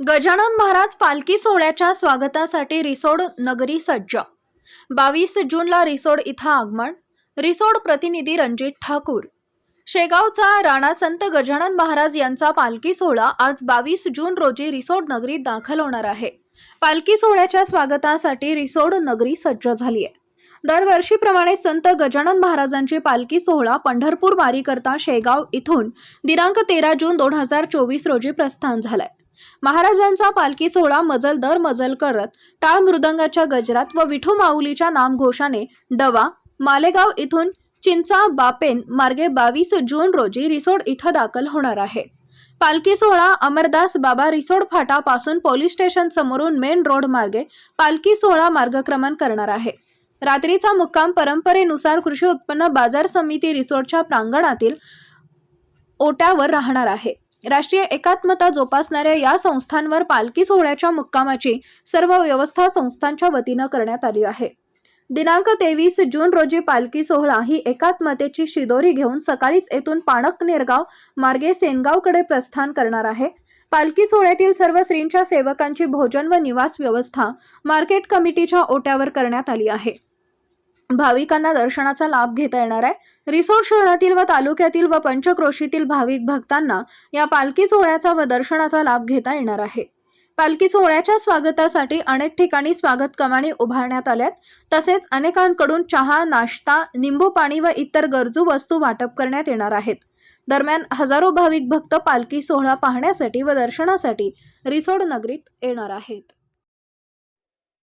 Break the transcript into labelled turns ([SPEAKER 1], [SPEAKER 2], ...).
[SPEAKER 1] गजानन महाराज पालखी सोहळ्याच्या स्वागतासाठी रिसोड नगरी सज्ज. बावीस जूनला रिसोड इथं आगमन. रिसोड प्रतिनिधी रणजित ठाकूर. शेगावचा राणा संत गजानन महाराज यांचा पालखी सोहळा आज बावीस जून रोजी रिसोड नगरीत दाखल होणार आहे. पालखी सोहळ्याच्या स्वागतासाठी रिसोड नगरी सज्ज झाली आहे. दरवर्षीप्रमाणे संत गजानन महाराजांची पालखी सोहळा पंढरपूर वारीकरता शेगाव इथून दिनांक तेरा जून दोन हजार चोवीस रोजी प्रस्थान झालाय. महाराजांचा पालखी सोहळा मजल दर मजल करत टाळ मृदंगाच्या गजरात व विठू माऊलीच्या नामघोषाने डवा मालेगाव इथून चिंचा बापेन मार्गे बावीस जून रोजी रिसोड इथं दाखल होणार आहे. पालखी सोहळा अमरदास बाबा रिसोड फाटापासून पोलीस स्टेशन समोरून मेन रोड मार्गे पालखी सोहळा मार्गक्रमण करणार आहे. रात्रीचा मुक्काम परंपरेनुसार कृषी उत्पन्न बाजार समिती रिसोडच्या प्रांगणातील ओट्यावर राहणार आहे. राष्ट्रीय एकात्मता जोपासणाऱ्या या संस्थांवर पालखी सोहळ्याच्या मुक्कामाची सर्व व्यवस्था संस्थांच्या वतीनं करण्यात आली आहे. दिनांक तेवीस जून रोजी पालखी सोहळा ही एकात्मतेची शिदोरी घेऊन सकाळीच येथून पाणकनेरगाव मार्गे सेनगावकडे प्रस्थान करणार आहे. पालखी सोहळ्यातील सर्व श्रींच्या सेवकांची भोजन व निवास व्यवस्था मार्केट कमिटीच्या ओट्यावर करण्यात आली आहे. भाविकांना दर्शनाचा लाभ घेता येणार आहे. रिसोड शहरातील व तालुक्यातील व पंचक्रोशीतील भाविक भक्तांना या पालखी सोहळ्याचा व दर्शनाचा लाभ घेता येणार आहे. पालखी सोहळ्याच्या स्वागतासाठी अनेक ठिकाणी स्वागत कमानी उभारण्यात आल्यात. तसेच अनेकांकडून चहा नाश्ता निंबू पाणी व इतर गरजू वस्तू वाटप करण्यात येणार आहेत. दरम्यान हजारो भाविक भक्त पालखी सोहळा पाहण्यासाठी व दर्शनासाठी रिसोड नगरीत येणार आहेत.